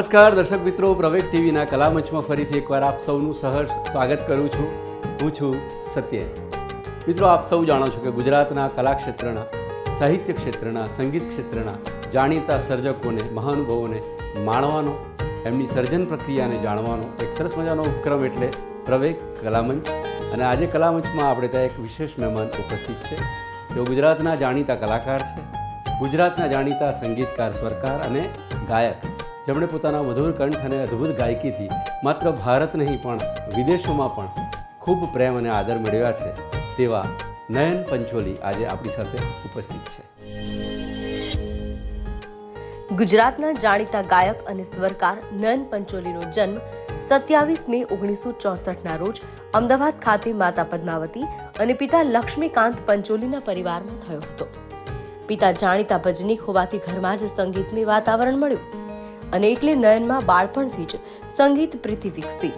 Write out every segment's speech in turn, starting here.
નમસ્કાર, દર્શક મિત્રો. પ્રવેગ ટીવીના કલામંચમાં ફરીથી એકવાર આપ સૌનું સહર્ષ સ્વાગત કરું છું. હું છું સત્ય મિત્રો, આપ સૌ જાણો છો કે ગુજરાતના કલા ક્ષેત્રના સાહિત્ય ક્ષેત્રના, સંગીત ક્ષેત્રના જાણીતા સર્જકોને, મહાનુભાવોને માણવાનો, એમની સર્જન પ્રક્રિયાને જાણવાનો એક સરસ મજાનો ઉપક્રમ એટલે પ્રવેગ કલામંચ. અને આજે કલામંચમાં આપણે ત્યાં એક વિશેષ મહેમાન ઉપસ્થિત છે. તેઓ ગુજરાતના જાણીતા કલાકાર છે, ગુજરાતના જાણીતા સંગીતકાર, સ્વરકાર અને ગાયક. જેમણે પોતાના મધુર કંઠ અને અદ્ભુત ગાયકીથી માત્ર ભારત નહીં પણ વિદેશોમાં પણ ખૂબ પ્રેમ અને આદર મેળવ્યા છે, તેવા નયન પંચોલી આજે આપણી સાથે ઉપસ્થિત છે. ગુજરાતના જાણીતા ગાયક અને સ્વરકાર નયન પંચોલીનો જન્મ સત્યાવીસ મે ઓગણીસો ચોસઠના રોજ અમદાવાદ ખાતે માતા પદ્માવતી અને પિતા લક્ષ્મીકાંત પંચોલીના પરિવારમાં થયો હતો. પિતા જાણીતા ભજનીક હોવાથી ઘરમાં જ સંગીતમય વાતાવરણ મળ્યું. અને એટલે નયનમાં બાળપણથી જ સંગીત પ્રીતિ વિકસી.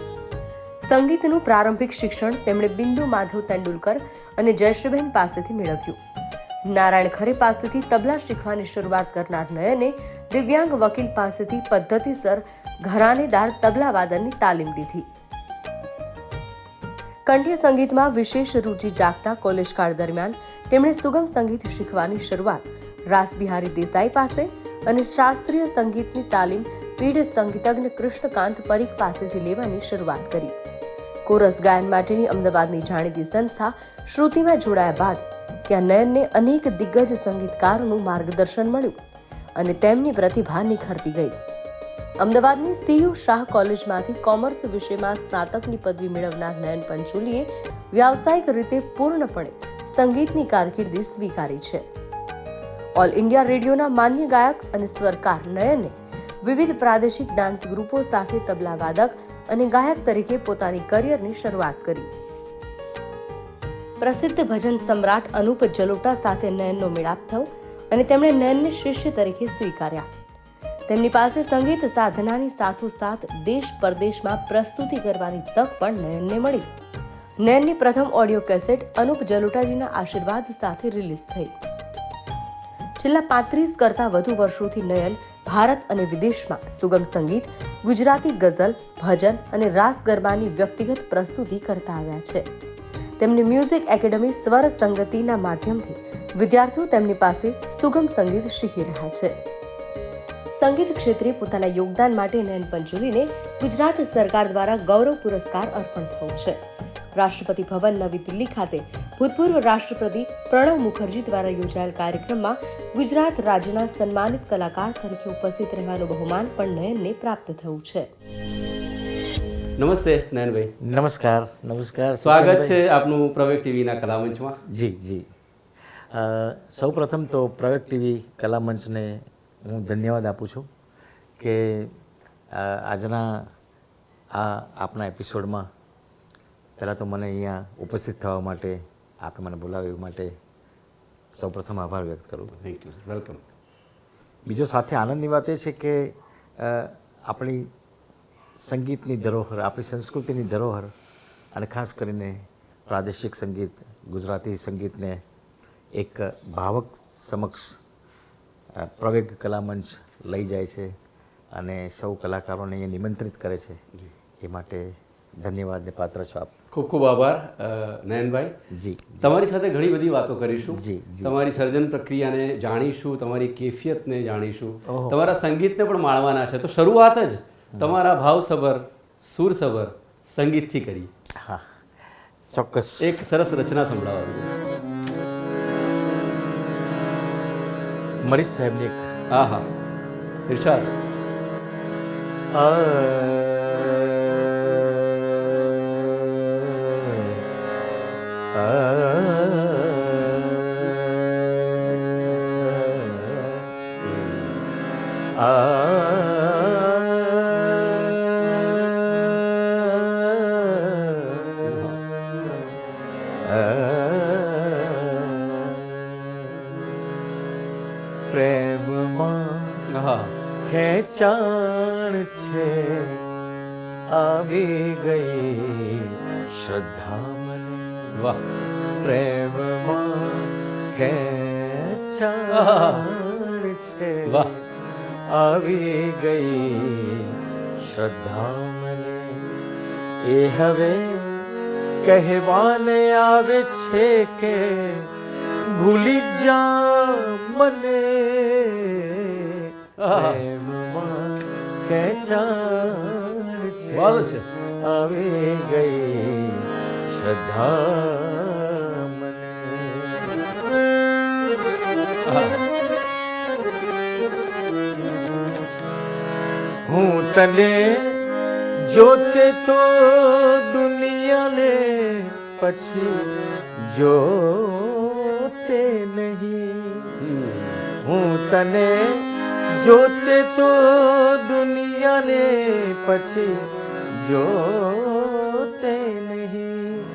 સંગીતનું પ્રારંભિક શિક્ષણ તેમણે બિંદુ માધવ તેંડુલકર અને જયશ્રીબેન પાસેથી મેળવ્યું. નારાયણ ખરે પાસેથી તબલા શીખવાની શરૂઆત કરનાર નયને દિવ્યાંગ વકીલ પાસેથી પદ્ધતિસર ઘરાનેદાર તબલા વાદનની તાલીમ લીધી કંઠ્ય સંગીતમાં વિશેષ રુચિ જાગતા કોલેજ કાળ દરમિયાન તેમણે સુગમ સંગીત શીખવાની શરૂઆત રાસબિહારી દેસાઈ પાસે અને શાસ્ત્રીય સંગીતની તાલીમ પીઢ સંગીતજ્ઞ કૃષ્ણકાંત પરીખ પાસેથી લેવાની શરૂઆત કરી. કોરસ ગાયન માટેની અમદાવાદની જાણીતી સંસ્થા શ્રુતિમાં જોડાયા બાદ ત્યાં નયનને અનેક દિગ્ગજ સંગીતકારોનું માર્ગદર્શન મળ્યું અને તેમની પ્રતિભા નિખરતી ગઈ. અમદાવાદની સીયુ શાહ કોલેજમાંથી કોમર્સ વિષયમાં સ્નાતકની પદવી મેળવનાર નયન પંચોલીએ વ્યાવસાયિક રીતે પૂર્ણપણે સંગીતની કારકિર્દી સ્વીકારી છે. ઓલ ઇન્ડિયા રેડિયોના માન્ય ગાયક અને સ્વરકાર નયને વિવિધ પ્રાદેશિક ડાન્સ ગ્રુપો સાથે તબલા વાદક અને ગાયક તરીકે પોતાની કરિયરની શરૂઆત કરી. પ્રસિદ્ધ ભજન સમ્રાટ અનુપ જલોટા સાથે નયનનો મેળાપ થયો અને તેમણે નયનને શિષ્ય તરીકે સ્વીકાર્યા. તેમની પાસે સંગીત સાધનાની સાથોસાથ દેશ પરદેશમાં પ્રસ્તુતિ કરવાની તક પણ નયનને મળી. નયનની પ્રથમ ઓડિયો કેસેટ અનુપ જલોટાજીના આશીર્વાદ સાથે રિલીઝ થઈ. છેલ્લા પાંત્રીસ કરતા વધુ વર્ષોથી નયન ભારત અને વિદેશમાં સુગમ સંગીત, ગુજરાતી ગઝલ, ભજન અને રાસ ગરબાની વ્યક્તિગત પ્રસ્તુતિ કરતા આવ્યા છે. તેમની મ્યુઝિક એકેડમી સ્વર સંગતિના માધ્યમથી વિદ્યાર્થીઓ તેમની પાસે સુગમ સંગીત શીખી રહ્યા છે. સંગીત ક્ષેત્રે પોતાના યોગદાન માટે નયન પંચોલીને ગુજરાત સરકાર દ્વારા ગૌરવ પુરસ્કાર અર્પણ થયો છે. રાષ્ટ્રપતિ ભવન નવી દિલ્હી ખાતે ભૂતપૂર્વ રાષ્ટ્રપતિ પ્રણવ મુખર્જી દ્વારા યોજાયેલ કાર્યક્રમમાં ગુજરાત રાજ્યના સન્માનિત કલાકાર તરીકે ઉપસ્થિત રહેવાનું બહુમાન પણ નયનને પ્રાપ્ત થયું છે. નમસ્તે નયનભાઈ. નમસ્કાર નમસ્કાર. સ્વાગત છે આપનું પ્રવેગ ટીવીના કલામંચમાં જી જી. સૌ પ્રથમ તો પ્રવેગ ટીવી કલામંચને હું ધન્યવાદ આપું છું કે આજના આ આપણા એપિસોડમાં પહેલાં તો મને અહીંયા ઉપસ્થિત થવા માટે આપે મને બોલાવ્યું માટે સૌપ્રથમ આભાર વ્યક્ત કરું. થેન્ક યુ વેલકમ બીજો સાથે આનંદની વાત એ છે કે આપણી સંગીતની ધરોહર આપણી સંસ્કૃતિની ધરોહર અને ખાસ કરીને પ્રાદેશિક સંગીત ગુજરાતી સંગીતને એક ભાવક સમક્ષ પ્રવેગ કલામંચ લઈ જાય છે અને સૌ કલાકારોને અહીંયા નિમંત્રિત કરે છે. એ માટે ધન્યવાદને પાત્ર છો આપ. ખૂબ ખૂબ આભાર નયનભાઈ. જી. તમારી સાથે ઘણી બધી વાતો કરીશું. જી, જી. તમારી સર્જન પ્રક્રિયાને જાણીશું તમારી કેફિયતને જાણીશું. તમારા સંગીતને પણ માણવાના છે. તો શરૂઆત જ તમારા ભાવસભર સુરસભર સંગીતથી કરી હા. ચોક્કસ. એક સરસ રચના સંભળાવવાની મરીશ સાહેબની એક હા હા. ઇરશાદ પ્રેમમાં ખેંચાણ છે આવી ગઈ શ્રદ્ધા મને વાહ. પ્રેમમાં ખેંચાણ છે. વાહ. આવી ગઈ. શ્રદ્ધા મને એ હવે કહેવાને આવે છે કે ભૂલી જા મને. ખેંચાણ છે. આવી ગઈ. શ્રદ્ધા મને હું તને જોતે તો દુનિયાને પછી જોતે નહીં. હું તને જોતે તો દુનિયાને પછી જોતે નહીં.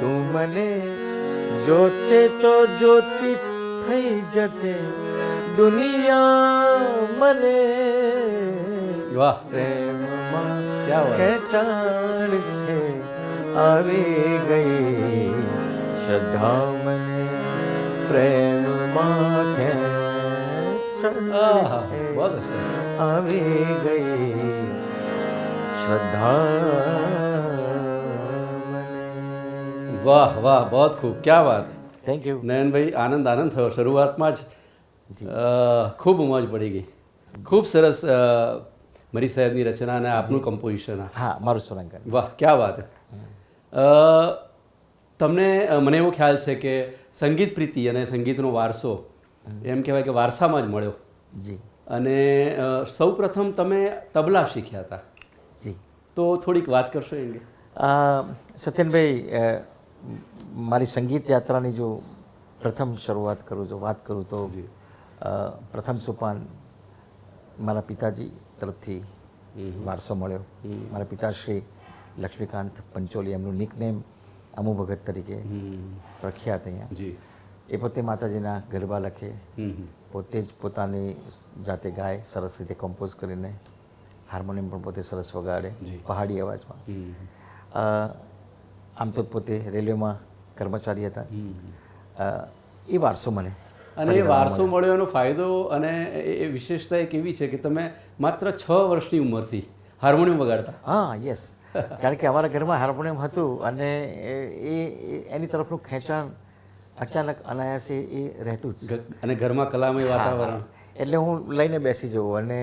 તું મને જોતે તો જોતી થઈ જતે. દુનિયા મને વાહ પ્રેમમાં ક્યાં વાત. ખેંચાણ છે આવી ગઈ શ્રદ્ધા મને પ્રેમમાં ખેંચાણ આહા, છે બહુ હશે આવી ગઈ શ્રદ્ધા મને વાહ વાહ બહુ ખૂબ ક્યાં વાત થેન્ક યુ નયનભાઈ આનંદ આનંદ થયો શરૂઆતમાં જ અ, ખૂબ મોજ પડી ગઈ ખૂબ સરસ અ, મરી સાહેબની રચના અને આપનું કમ્પોઝિશન હા મારું સ્વરાંકન વાહ ક્યાં વાત તમને મને એવો ખ્યાલ છે કે સંગીત પ્રીતિ અને સંગીતનો વારસો એમ કહેવાય કે વારસામાં જ મળ્યો. જી. અને સૌ સૌપ્રથમ તમે તબલા શીખ્યા હતા. જી. તો થોડીક વાત કરશો એમ સત્યનભાઈ મારી સંગીત યાત્રાની જો પ્રથમ શરૂઆત કરું જો વાત કરું તો પ્રથમ સોપાન મારા પિતાજી તરફથી વારસો મળ્યો. મારા પિતાશ્રી લક્ષ્મીકાંત પંચોલી એમનું નિકનેમ અમુ ભગત તરીકે પ્રખ્યાત અહીંયા. એ પોતે માતાજીના ગરબા લખે. પોતે જ પોતાની જાતે ગાય સરસ રીતે કમ્પોઝ કરીને હાર્મોનિયમ પણ પોતે સરસ વગાડે પહાડી અવાજમાં. આમ તો પોતે રેલવેમાં કર્મચારી હતા. એ વારસો મને અને એ વારસો મળ્યો એનો ફાયદો અને એ વિશેષતા એક એવી છે કે તમે માત્ર છ વર્ષની ઉંમરથી હાર્મોનિયમ વગાડતા. હા યસ કારણ કે અમારા ઘરમાં હાર્મોનિયમ હતું અને એ- એની તરફનું ખેંચાણ અચાનક અનાયાસે એ રહેતું જ. અને ઘરમાં કલામય વાતાવરણ. એટલે હું લઈને બેસી જઉં અને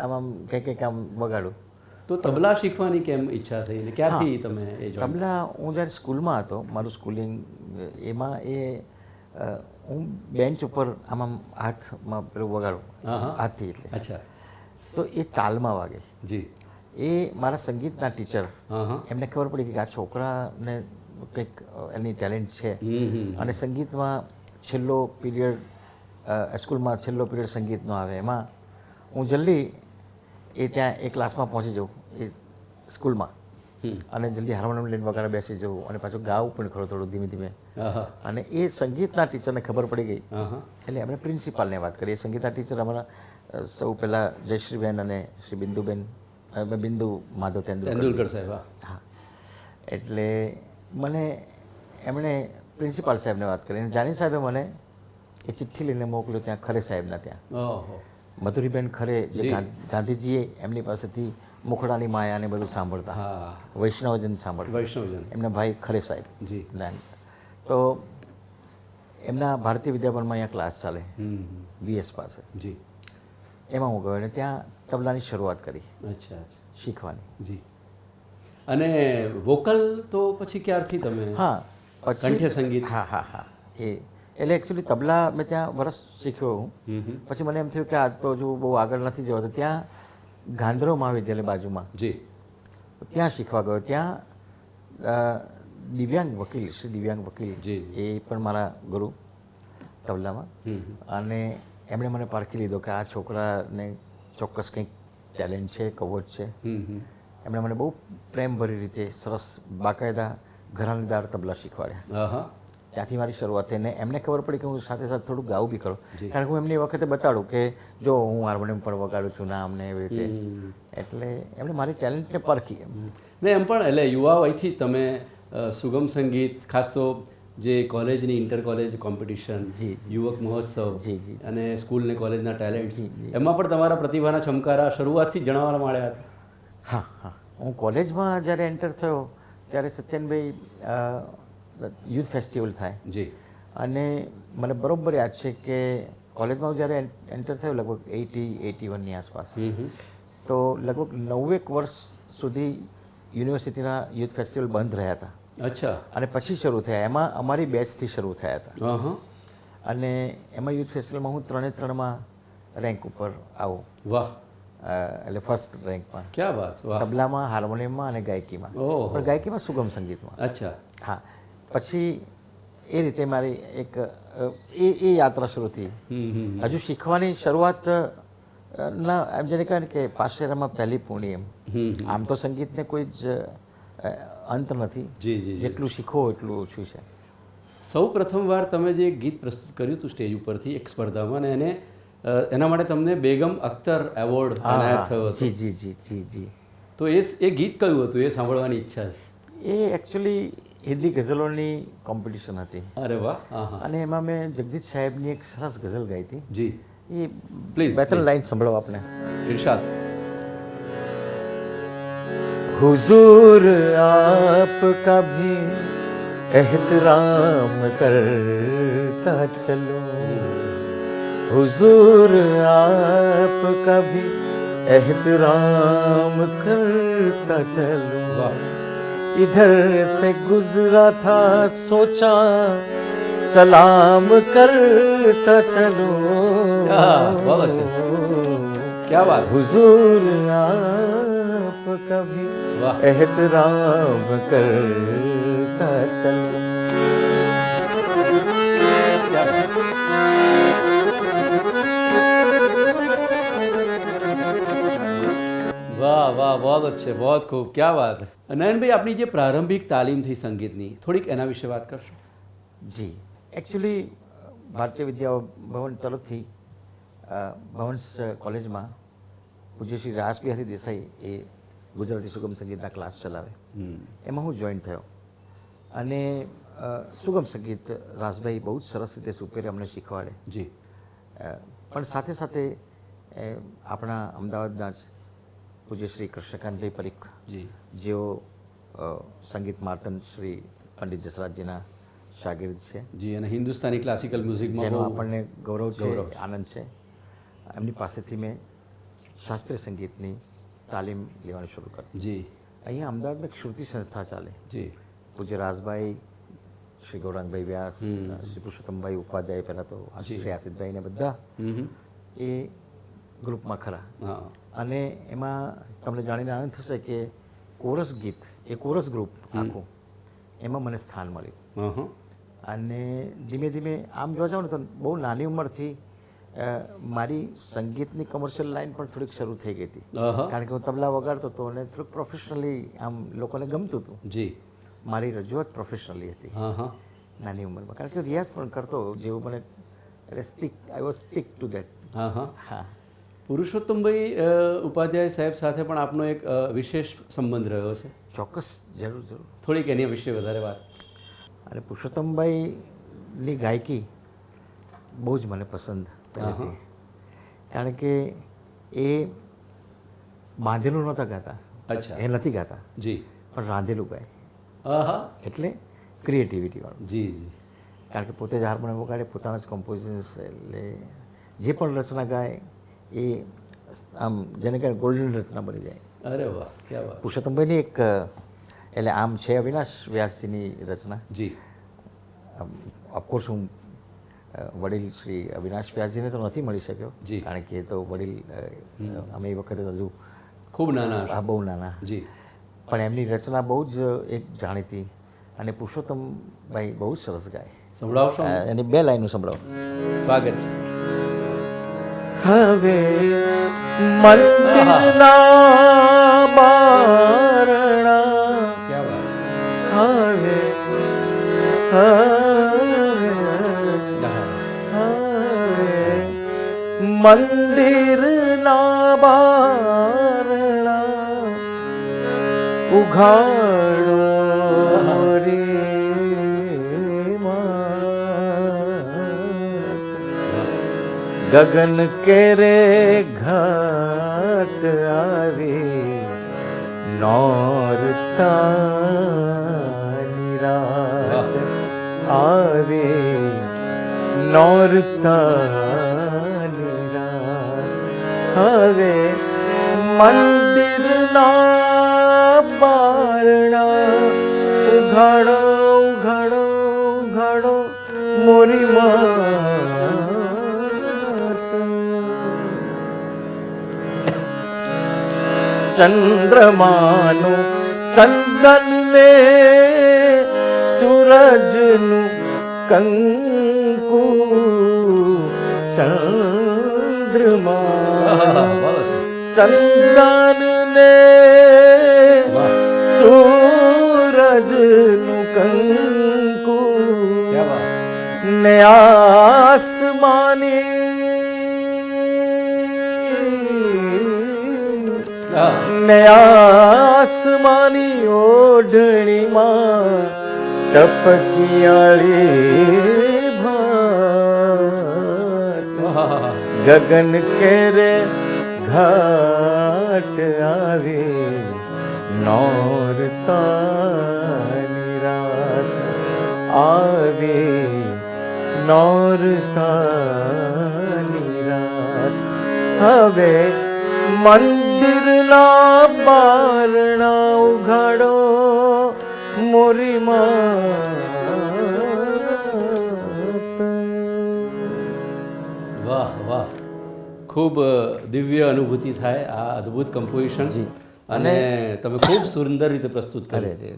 આમ આમ કંઈક કંઈક આમ વગાડું. તો તબલા શીખવાની કેમ ઈચ્છા થઈ ને ક્યાંથી તમે એ તબલા હું જ્યારે સ્કૂલમાં હતો મારું સ્કૂલિંગ એમાં એ હું બેન્ચ ઉપર આમ હાથમાં પેલું વગાડું. હાથથી એટલે. અચ્છા. તો એ તાલમાં વાગે. જી. એ મારા સંગીતના ટીચર એમને ખબર પડી કે આ છોકરાને કંઈક એની ટેલેન્ટ છે. અને સંગીતમાં છેલ્લો પીરિયડ સ્કૂલમાં છેલ્લો પીરિયડ સંગીતનો આવે. એમાં હું જલ્દી એ ત્યાં એ ક્લાસમાં પહોંચી જાઉં એ સ્કૂલમાં. અને જલ્દી હાર્મોનિયમ લઈને વગાડે બેસી જવું. અને પાછું ગાવું પણ ખરો થોડું ધીમે ધીમે. અને એ સંગીતના ટીચરને ખબર પડી ગઈ. એટલે એમણે પ્રિન્સિપાલને વાત કરી એ સંગીતના ટીચર અમારા સૌ પહેલાં જયશ્રીબેન અને શ્રી બિંદુબેન બિંદુ માધવ તેંડુલકર સાહેબ. હા. એટલે મને એમણે પ્રિન્સિપાલ સાહેબને વાત કરી. અને જાની સાહેબે મને એ ચિઠ્ઠી લઈને મોકલ્યો ત્યાં ખરે સાહેબના ત્યાં. મધુરીબેન ખરે જે ગાંધીજીએ એમની પાસેથી મુખડાની માયા ને બધું સાંભળતા. હા. વૈષ્ણવજન સાંભળતા. વૈષ્ણવજન. એમના ભાઈ ખરે સાહેબ. જી. તો એમના ભારતીય વિદ્યાભવનમાં અહીંયા ક્લાસ ચાલે. વીએસ પાસે. જી. એમાં હું ગયો અને ત્યાં તબલાની શરૂઆત કરી. અચ્છા શીખવાની. જી. અને વોકલ તો પછી ક્યારથી તમે હા કંઠ્ય સંગીત? હા હા હા. એ એટલે એકચ્યુઅલી તબલા મેં ત્યાં વરસ શીખ્યો હું. પછી મને એમ થયું કે આ તો જો બહુ આગળ નથી જવા તો ત્યાં ગાંધરો મહાવિદ્યાલય બાજુમાં. જી. ત્યાં શીખવા ગયો. ત્યાં દિવ્યાંગ વકીલ શ્રી દિવ્યાંગ વકીલ. જી, એ પણ મારા ગુરુ તબલામાં. અને એમણે મને પારખી લીધો કે આ છોકરાને ચોક્કસ કંઈક ટેલેન્ટ છે કવોચ છે. એમણે મને બહુ પ્રેમભરી રીતે સરસ બાકાયદા ઘરાણીદાર તબલા શીખવાડ્યા. ત્યાંથી મારી શરૂઆત થઈને એમને ખબર પડી કે હું સાથે સાથે થોડું ગાવું બી કરું. કારણ કે હું એમની વખતે બતાડું કે જો હું હાર્મોનિયમ પણ વગાડું છું ના અમને એવી રીતે. એટલે એમણે મારી ટેલેન્ટને પરખી એમ. ને એમ પણ એટલે યુવા વયથી તમે સુગમ સંગીત ખાસ તો જે કોલેજની ઇન્ટર કોલેજ કોમ્પિટિશન જી, યુવક મહોત્સવ જી, જી. અને સ્કૂલ ને કોલેજના ટેલેન્ટ્સ એમાં પણ તમારા પ્રતિભાના ચમકારા શરૂઆતથી જણાવવા માંડ્યા હતા? હા હા. હું કોલેજમાં જ્યારે એન્ટર થયો ત્યારે સત્યનભાઈ યુથ ફેસ્ટિવલ થાય. જી. અને મને બરાબર યાદ છે કે કોલેજમાં જ્યારે એન્ટર થયું લગભગ એટી એટી વનની આસપાસ. તો લગભગ નવેક વર્ષ સુધી યુનિવર્સિટીના યુથ ફેસ્ટિવલ બંધ રહ્યા હતા. અચ્છા. અને પછી શરૂ થયા. એમાં અમારી બેચથી શરૂ થયા હતા. અને એમાં યુથ ફેસ્ટિવલમાં હું ત્રણે ત્રણમાં રેન્ક ઉપર આવું. વાહ. એટલે ફર્સ્ટ રેન્કમાં. ક્યાં વાત? તબલામાં હાર્મોનિયમમાં અને ગાયકીમાં. પણ ગાયકીમાં સુગમ સંગીતમાં. અચ્છા. હા. પછી એ રીતે મારી એક એ એ યાત્રા શરૂ થઈ. હજુ શીખવાની શરૂઆત ના એમ જેને કહે કે પાશેરામાં પહેલી પૂર્ણિ એમ. આમ તો સંગીતને કોઈ જ અંત નથી. જેટલું શીખો એટલું ઓછું છે. સૌ પ્રથમવાર તમે જે ગીત પ્રસ્તુત કર્યું હતું સ્ટેજ ઉપરથી એક સ્પર્ધામાં અને એને એના માટે તમને બેગમ અખ્તર એવોર્ડ એનાયત થયો હતો. જી જી જી જી જી. તો એ એ ગીત કયું હતું? એ સાંભળવાની ઈચ્છા છે? એ એકચ્યુઅલી હિન્દી ગઝલોની કોમ્પિટિશન હતી અરે વાહ હા હા અને એમાં મેં જગદીશ સાહેબની એક સરસ ગઝલ ગાઈ હતી જી એ Please, બે ત્રણ લાઈન સંભળાવો આપણે ઇરશાદ हुजूर आपका भी एहतराम करता चलो हुजूर आपका भी एहतराम करता चलो વાહ इधर से गुजरा था सोचा सलाम करता चलो हाँ, बहुत अच्छे। क्या बात हुजूर आप कभी वाह एहतराम करता चलो વાહ વાહ બહુ અચ્છે બહુ ખૂબ ક્યાં વાત નયનભાઈ આપણી જે પ્રારંભિક તાલીમ થઈ સંગીતની થોડીક એના વિશે વાત કરશો? જી એકચ્યુઅલી ભારતીય વિદ્યા ભવન તરફથી ભવન્સ કોલેજમાં પૂજ્ય શ્રી રાસ બિહારી દેસાઈ એ ગુજરાતી સુગમ સંગીતના ક્લાસ ચલાવે. એમાં હું જોઈન થયો. અને સુગમ સંગીત રાસભાઈ બહુ જ સરસ રીતે સુપેરે અમને શીખવાડે. જી. પણ સાથે સાથે એ, આપણા અમદાવાદના જ પૂજ્ય શ્રી કૃષ્ણકાંતભાઈ પરીખ જેઓ સંગીત માર્તન શ્રી પંડિત જસરાજજીના શાગિર્દ છે. જી અને હિન્દુસ્તાની ક્લાસિકલ મ્યુઝિકમાં જેનો આપણને ગૌરવ છે ગૌરવ. આનંદ છે. એમની પાસેથી મેં શાસ્ત્રીય સંગીતની તાલીમ લેવાનું શરૂ કર્યું. જી. અહીંયા અમદાવાદમાં એક શ્રુતિ સંસ્થા ચાલે. જી. પૂજ્ય રાજભાઈ શ્રી ગૌરાંગભાઈ વ્યાસ શ્રી પુરુષોત્તમભાઈ ઉપાધ્યાય પહેલાં તો શ્રી આસિદભાઈ ને બધા. એ ગ્રુપમાં ખરા. અને એમાં તમને જાણીને આનંદ થશે કે કોરસ ગીત એ કોરસ ગ્રુપ આખું એમાં મને સ્થાન મળ્યું. અને ધીમે ધીમે આમ જોવા જાઉં ને તો બહુ નાની ઉંમરથી મારી સંગીતની કમર્શિયલ લાઈન પણ થોડીક શરૂ થઈ ગઈ હતી. કારણ કે હું તબલા વગાડતો હતો અને થોડુંક પ્રોફેશનલી આમ લોકોને ગમતું હતું. જી. મારી રજૂઆત પ્રોફેશનલી હતી. નાની ઉંમરમાં. કારણ કે રિયાઝ પણ કરતો જેવું મને એટલે stick I was stick to that હા હા. પુરુષોત્તમભાઈ ઉપાધ્યાય સાહેબ સાથે પણ આપનો એક વિશેષ સંબંધ રહ્યો છે. ચોક્કસ જરૂર જરૂર. થોડીક એની વિશે વધારે વાત. અને પુરુષોત્તમભાઈની ગાયકી બહુ જ મને પસંદ કારણ કે એ બાંધેલું નહોતા ગાતા. અચ્છા. એ નથી ગાતા. જી. પણ રાંધેલું ગાય. એટલે ક્રિએટિવિટીવાળું જી જી. કારણ કે પોતે જ હાર્મોનિયમ વગાડે પોતાના જ કમ્પોઝિશન્સ એટલે જે પણ રચના ગાય એ આમ જેને કહે ગોલ્ડન રચના બની જાય. અરે વાહ ક્યાં વાત. પુરુષોત્તમભાઈની એક એટલે આમ છે અવિનાશ વ્યાસજીની રચના. જી. ઓફકોર્સ હું વડીલ શ્રી અવિનાશ વ્યાસજીને તો નથી મળી શક્યો. જી. કારણ કે એ તો વડીલ અમે એ વખતે હજુ ખૂબ નાના હા બહુ નાના. જી. પણ એમની રચના બહુ જ એક જાણીતી અને પુરુષોત્તમભાઈ બહુ જ સરસ ગાય. સંભળાવશો? એની બે લાઈનો સંભળાવો. સ્વાગત છે. હવે મંદિરના બારણા. હવે મંદિરના બારણા. ઉઘાડો ગગન કેરે ઘાટ આવે નોરતાની રાત આવે નોરતાની રાત હવે મંદિરના બારણા ઉઘાડો ઉઘાડો ઉઘાડો મોરી માત ચંદ્રમાનું ચંદન ને સૂરજનું કંકુ ચંદ્રમા ચંદન ને. સૂરજનું કંકુ ને આસમાની હા ને આસમાની ઓઢણીમાં ટપકિયાળી ભાત. ગગન કેરે ઘાટ આવે નોરતાની રાત આવે નોરતાની રાત. હવે મંદિરના બારણા ઉઘાડો મોરીમાં વાહ વાહ. ખૂબ દિવ્ય અનુભૂતિ થાય આ અદ્ભુત કમ્પોઝિશન. અને તમે ખૂબ સુંદર રીતે પ્રસ્તુત કરે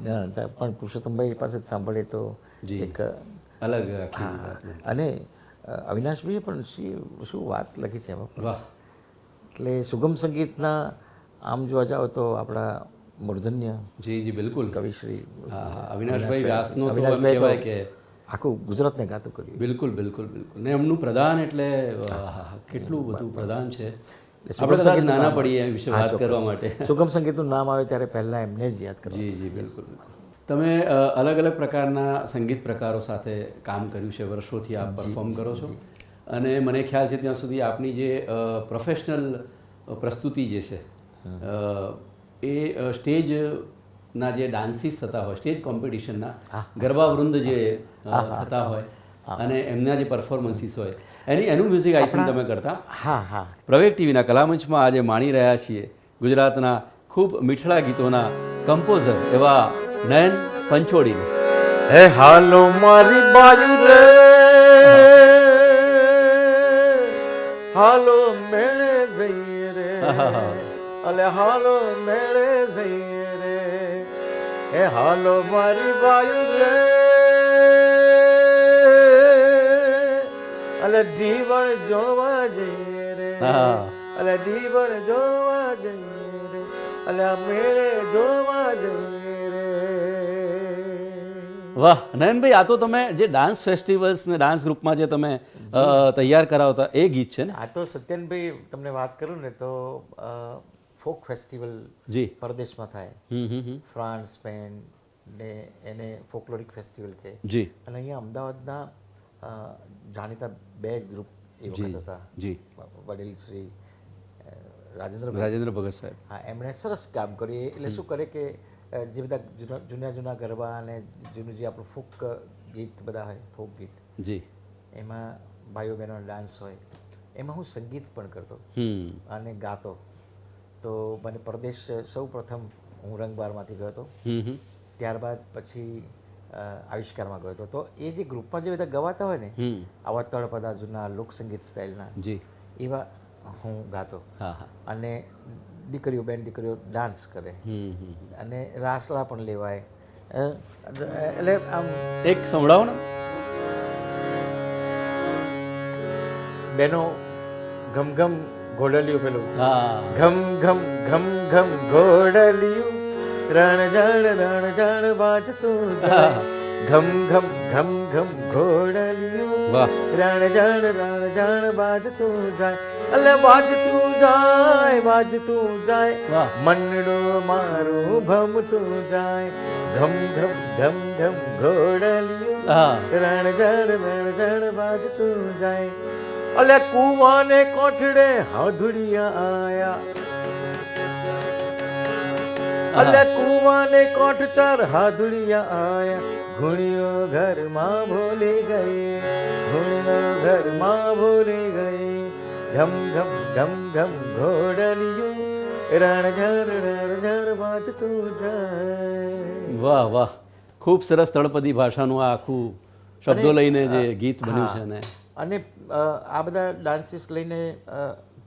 પણ પુરુષોત્તમભાઈ પાસે જ સાંભળીએ તો. એક અલગ અને અવિનાશભાઈએ પણ શી- શું વાત લખી છે એમાં? વાહ. એટલે સુગમ સંગીતના આમ જોવા જાઓ તો આપણા મૂર્ધન્ય જી જી બિલકુલ. કવિશ્રી અવિનાશભાઈ વ્યાસનો અવિનાશભાઈ કહેવાય કે આખું ગુજરાતને ગાતું કર્યું. બિલકુલ બિલકુલ બિલકુલ. ને એમનું પ્રદાન એટલે કેટલું બધું પ્રદાન છે. આપણે કદાચ નાના પડીએ વિશે વાત કરવા માટે. સુગમ સંગીતનું નામ આવે ત્યારે પહેલાં એમને જ યાદ કરો જી જી બિલકુલ. તમે અલગ અલગ પ્રકારના સંગીત પ્રકારો સાથે કામ કર્યું છે વર્ષોથી આપ પરફોર્મ કરો છો. અને મને ખ્યાલ છે ત્યાં સુધી આપની જે પ્રોફેશનલ પ્રસ્તુતિ જે છે એ સ્ટેજના જે ડાન્સીસ થતા હોય સ્ટેજ કોમ્પિટિશનના ગરબા વૃંદ જે થતા હોય અને એમના જે પરફોર્મન્સીસ હોય. એની એનું મ્યુઝિક આઈ થિંક તમે કરતા? હા હા. પ્રવેગ ટીવીના કલામંચમાં આજે માણી રહ્યા છીએ ગુજરાતના ખૂબ મીઠડા ગીતોના કમ્પોઝર એવા નયન પંચોડીને. હે હાલો મારી બાજુ રે. હાલો મેળે જઈએ રે. અલે હાલો મેળે જઈએ રે. એ હાલો મારી બાયુ રે. અલે જીવન જોવા જઈએ રે. હા. અલે જીવન જોવા જઈએ રે. અલે મેળે જોવા જઈએ રે. વાહ નયનભાઈ આ તો તમે જે ડાન્સ ફેસ્ટિવલ્સ ને ડાન્સ ગ્રુપમાં જે તમે તૈયાર કરાવતા એ ગીત છે ને? આ તો સત્યનભાઈ તમને વાત કરું ને તો ફોક ફેસ્ટિવલ જી. પરદેશમાં થાય. ફ્રાન્સ સ્પેન ને એને ફોકલોરિક ફેસ્ટિવલ કહે. જી. અને અહીંયા અમદાવાદના જાણીતા બે ગ્રુપ એ વખત હતા. જી. વડીલ શ્રી રાજેન્દ્ર રાજેન્દ્ર ભગત સાહેબ. હા એમણે સરસ કામ કર્યું. એટલે શું કરે કે જે બધા જૂના જૂના ગરબા અને જૂનું જે આપણું ફોક ગીત બધા હોય ફોક ગીત. જી. એમાં ભાઈઓ બહેનો ડાન્સ હોય. એમાં હું સંગીત પણ કરતો. હમ. અને ગાતો. તો મને પરદેશ સૌ પ્રથમ હું રંગબારમાંથી ગયો હતો. ત્યારબાદ પછી આવિષ્કારમાં ગયો હતો. તો એ જે ગ્રુપમાં જે બધા ગવાતા હોય ને આવા તળપદા જૂના લોકસંગીત સ્ટાઇલના જી. એવા હું ગાતો. હા હા. અને દીકરીઓ બેન દીકરીઓ ડાન્સ કરે. અને રાસડા પણ લેવાય. એટલે આમ એક સંભળાવો ને. બેનો ઘમઘમ ઘોડલિયું પેલું. ઘમ ઘમ ઘમ ઘમ ઘોડલિયું. રણ જણ રણ જણ વાજતું જાય. ઘમ ઘમ ઘમ ઘમ ઘોડલિયું. રણ જણ રણ જણ વાજતું જાય. અલે વાજતું જાય વાજતું જાય. મંડળો મનડો મારું ભમતું જાય. ઘમ ઘમ ઘમ ઘમ ઘોડલિયું. રણ જણ રણ જણ વાજતું જાય. અલે કુવાને કોઠડે હાધુડિયા આયા. અલે કુવાને કોઠ ચાર હાધુડિયા આયા. ઘુણિયો ઘરમાં ભૂલી ગઈ ઘુણિયો ઘરમાં ભૂલી ગઈ ઘમ ઘમ ઘોડલિયો રણ ઘોડલિયું રણઝર રણઝર વાંચતું જાય. વાહ વાહ. ખૂબ સરસ તળપદી ભાષાનું આ આખું શબ્દો લઈને જે ગીત બન્યું છે ને. અને આ બધા ડાન્સીસ લઈને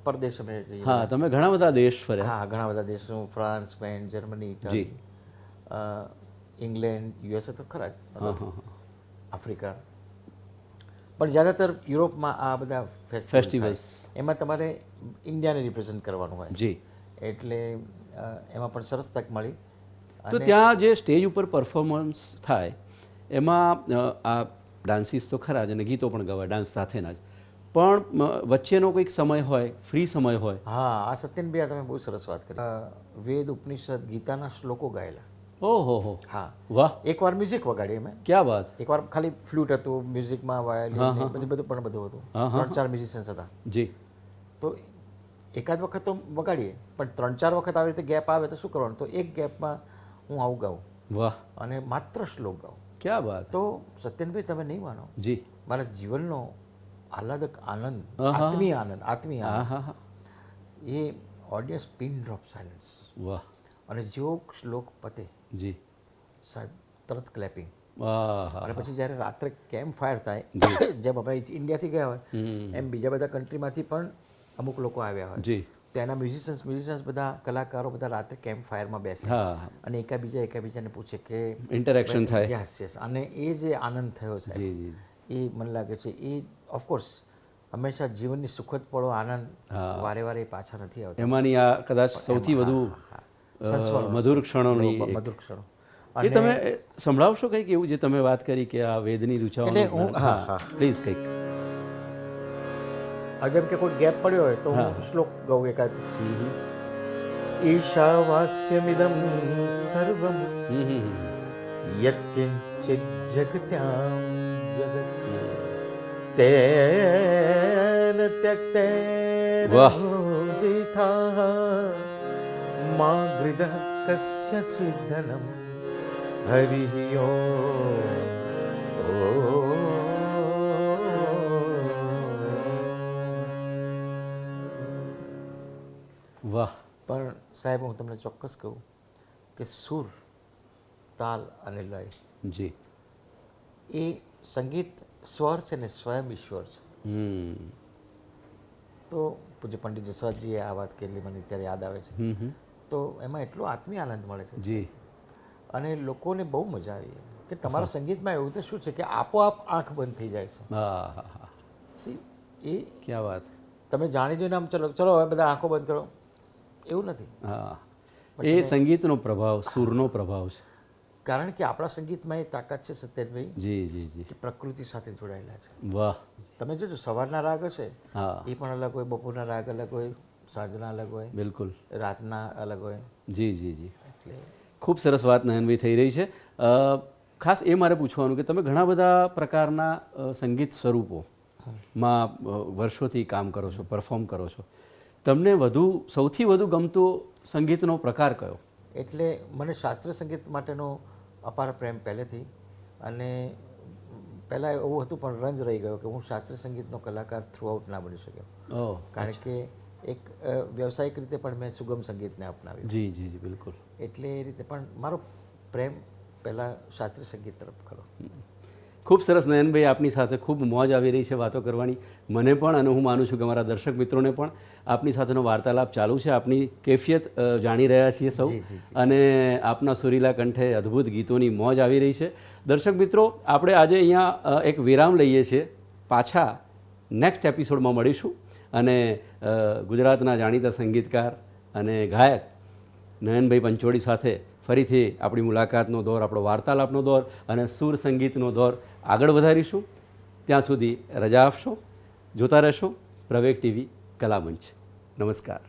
પરદેશ અમે જઈએ હા તમે ઘણા બધા દેશ ફર્યા. હા ઘણા બધા દેશો France Spain Germany Italy England USA તો ખરા જ. આફ્રિકા. પણ જ્યાદાતર યુરોપમાં આ બધા ફેસ્ટિવલ્સ એમાં તમારે ઇન્ડિયાને રિપ્રેઝેન્ટ કરવાનું હોય. જી. એટલે એમાં પણ સરસ તક મળી. તો ત્યાં જે સ્ટેજ ઉપર પરફોર્મન્સ થાય એમાં આ ડાન્સીસ તો ખરા જ અને ગીતો પણ ગવાય ડાન્સ સાથેના જ. પણ વચ્ચેનો કોઈક સમય હોય ફ્રી સમય હોય. હા આ સત્યનભાઈ તમે બહુ સરસ વાત કરી. વેદ ઉપનિષદ ગીતાના શ્લોકો ગાયેલા. ઓહો હો. હા. વાહ. એકવાર મ્યુઝિક વગાડી અમે. ક્યાં વાત? એકવાર ખાલી ફ્લૂટ હતું મ્યુઝિકમાં વાયોલિન બધું બધું પણ બધું હતું. ત્રણ ચાર મ્યુઝિશિયન્સ હતા. જી. તો એકાદ વખત તો વગાડીએ પણ ત્રણ ચાર વખત આવી રીતે ગેપ આવે તો શું કરવાનું? તો એક ગેપમાં હું આવું ગાઉં. વાહ. અને માત્ર શ્લોક ગાઉં. ક્યાં વાત તો સત્યનભાઈ તમે નહીં માનો. જી. મારા જીવનનો આહલાદક આનંદ આહા. આત્મીય આનંદ આત્મીય આનંદ. એ ઓડિયન્સ પિન ડ્રોપ સાયલન્સ વાહ. અને જેવો શ્લોક પતે જી. સાહેબ તરત ક્લેપિંગ અને પછી જ્યારે રાત્રે કેમ્પ ફાયર થાય જેમ અમે ઇન્ડિયાથી ગયા હોય એમ બીજા બધા કન્ટ્રીમાંથી પણ અમુક લોકો આવ્યા હોય. જી. ત્યાંના મ્યુઝિશિયન્સ મ્યુઝિશિયન્સ બધા કલાકારો બધા રાત્રે કેમ્પ ફાયરમાં બેસે. અને એકાબીજા એકાબીજાને પૂછે કે ઇન્ટરેક્શન થાય. યસ યસ અને એ જે આનંદ થયો છે જી જી. એ મને લાગે છે એ ઓફકોર્સ હંમેશા જીવનની સુખદ પળો આનંદ વારે વારે પાછા નથી આવતો. એમાંની આ કદાચ સૌથી વધુ. મધુર ક્ષણોની મધુર ક્ષણો. એ તમે સંભળાવશો કંઈક એવું જે તમે વાત કરી કે આ વેદની એટલે હું- હા. પ્લીઝ કંઈક. જેમ કે કોઈ ગેપ પડ્યો હોય તો હું શ્લોક ગાઉં એકાદ. ઈશાવાસ્યમિદમ સર્વમ. યત્કિંચિત જગત્યામ જગત. તેન ત્યક્તેન વાહ. મા ગૃદ કસ્ય સ્વિધનમ. હરિ વાહ. પણ સાહેબ હું તમને ચોક્કસ કહું કે સુર તાલ અને લય જી. એ સંગીત સ્વર છે ને સ્વયં ઈશ્વર છે. તો પૂજ્ય પંડિત જસરાજજીએ આ વાત કરેલી મને અત્યારે યાદ આવે છે. તો એમાં એટલો આત્મીય આનંદ મળે છે. જી. અને લોકોને બહુ મજા આવી કે તમારા સંગીતમાં એવું તો શું છે કે આપોઆપ આંખ બંધ થઈ જાય છે. હા હા હા. એ ક્યાં વાત? તમે જાણી જોઈને આમ ચલો ચલો હવે બધા આંખો બંધ કરો. એવું નથી. હા. એ સંગીતનો પ્રભાવ સૂરનો પ્રભાવ છે. કારણ કે આપણા સંગીતમાં એ તાકાત છે સત્યનભાઈ જી જી જી. કે પ્રકૃતિ સાથે જોડાયેલા છે. વાહ. તમે જોજો સવારના રાગ હશે હા. એ પણ અલગ હોય બપોરના રાગ અલગ હોય સાંજના અલગ હોય બિલકુલ. રાતના અલગ હોય. જી જી જી. એટલે ખૂબ સરસ વાત નયનભાઈ થઈ રહી છે. ખાસ એ મારે પૂછવાનું કે તમે ઘણા બધા પ્રકારના સંગીત સ્વરૂપોમાં વર્ષોથી કામ કરો છો પરફોર્મ કરો છો. તમને વધુ સૌથી વધુ ગમતો સંગીતનો પ્રકાર કયો? એટલે મને શાસ્ત્રીય સંગીત માટેનો અપાર પ્રેમ પહેલેથી. અને પહેલાં એવું હતું પણ રંજ રહી ગયો કે હું શાસ્ત્રીય સંગીતનો કલાકાર થ્રુઆઉટ ના બની શક્યો. કારણ કે એક વ્યવસાયિક રીતે પણ મેં સુગમ સંગીતને અપનાવ્યું. જી જી જી બિલકુલ. એટલે એ રીતે પણ મારો પ્રેમ પહેલાં શાસ્ત્રીય સંગીત તરફ ખરો. ખૂબ સરસ નયનભાઈ આપની સાથે ખૂબ મોજ આવી રહી છે વાતો કરવાની. મને પણ અને હું માનું છું કે મારા દર્શક મિત્રોને પણ આપની સાથેનો વાર્તાલાપ ચાલુ છે. આપની કેફિયત જાણી રહ્યા છીએ સૌ. અને આપના સુરીલા કંઠે અદ્ભુત ગીતોની મોજ આવી રહી છે. દર્શક મિત્રો આપણે આજે અહીંયા એક વિરામ લઈએ છીએ. પાછા નેક્સ્ટ એપિસોડમાં મળીશું. અને ગુજરાતના જાણીતા સંગીતકાર અને ગાયક નયનભાઈ પંચોળી સાથે ફરીથી આપણી મુલાકાતનો દોર, આપણો વાર્તાલાપનો દોર અને સુર સંગીતનો દોર આગળ વધારીશું. ત્યાં સુધી રજા આપશો, જોતા રહેશો. પ્રવેગ ટીવી કલામંચ નમસ્કાર.